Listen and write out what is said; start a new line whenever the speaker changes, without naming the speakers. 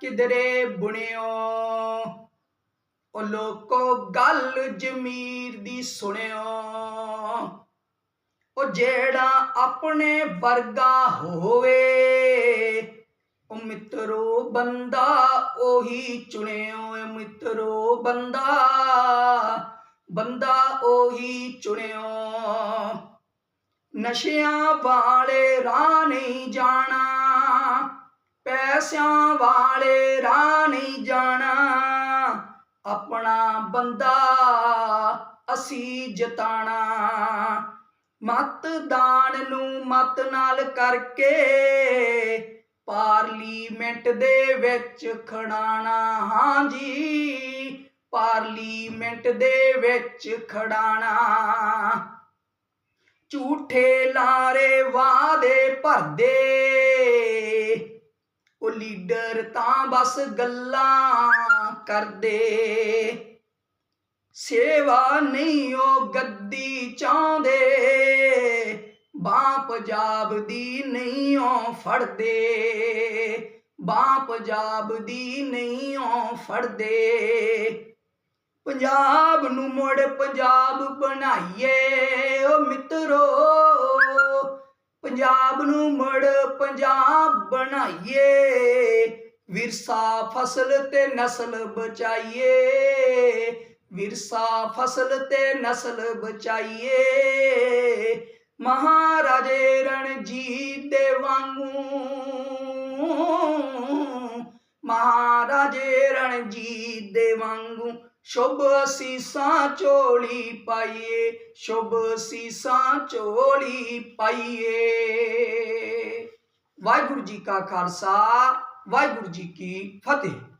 ਕਿਧਰੇ ਬੁਣਿਓ? ਉਹ ਲੋਕੋ ਗੱਲ ਜਮੀਰ ਦੀ ਸੁਣਿਓ। ਉਹ ਜਿਹੜਾ ਆਪਣੇ ਵਰਗਾ ਹੋਵੇ, ਉਹ ਮਿੱਤਰੋ ਬੰਦਾ ਉਹੀ ਚੁਣਿਓ ਏ ਮਿੱਤਰੋ ਬੰਦਾ। ਬੰਦਾ ਉਹੀ ਚੁਣਿਓ। ਨਸ਼ਿਆਂ ਵਾਲੇ ਰਾਹ ਨਹੀਂ ਜਾਣ ਪੈਸਿਆਂ ਵਾਲੇ ਰਾਹ ਨਹੀਂ ਜਾਣਾ। ਆਪਣਾ ਬੰਦਾ ਅਸੀਂ ਜਤਾਣਾ। ਮਤਦਾਨ ਨੂੰ ਮਤ ਨਾਲ ਕਰਕੇ ਪਾਰਲੀਮੈਂਟ ਦੇ ਵਿੱਚ ਖੜਾਣਾ। ਹਾਂਜੀ ਪਾਰਲੀਮੈਂਟ ਦੇ ਵਿੱਚ ਖੜਾਣਾ। ਝੂਠੇ ਲਾਰੇ ਵਾਦੇ ਭਰਦੇ ਲੀਡਰ ਤਾਂ ਬਸ ਗੱਲਾਂ ਕਰਦੇ। ਸੇਵਾ ਨਹੀਂ ਉਹ ਗੱਦੀ ਚਾਹੁੰਦੇ। ਬਾਂ ਪੰਜਾਬ ਦੀ ਨਹੀਂ ਉਹ ਫੜਦੇ। ਬਾਂ ਪੰਜਾਬ ਦੀ ਨਹੀਂ ਉਹ ਫੜਦੇ। ਪੰਜਾਬ ਨੂੰ ਮੁੜ ਪੰਜਾਬ ਬਣਾਈਏ। ਉਹ ਮਿੱਤਰੋ ਪੰਜਾਬ ਨੂੰ ਮੁੜ ਪੰਜਾਬ ਬਣਾਈਏ। ਵਿਰਸਾ ਫਸਲ ਤੇ ਨਸਲ ਬਚਾਈਏ। ਵਿਰਸਾ ਫਸਲ ਤੇ ਨਸਲ ਬਚਾਈਏ। ਮਹਾਰਾਜੇ ਰਣਜੀਤ ਦੇ ਵਾਂਗੂ ਜੀ ਦੇ ਵਾਂਗੂ, ਸ਼ੁਭ ਸੀਸਾਂ ਚੋਲੀ ਪਾਈਏ, ਸ਼ੁਭ ਸੀਸਾਂ ਚੋਲੀ ਪਾਈਏ। ਵਾਹਿਗੁਰੂ ਜੀ ਕਾ ਖਾਲਸਾ, ਵਾਹਿਗੁਰੂ ਜੀ ਕੀ ਫਤਿਹ।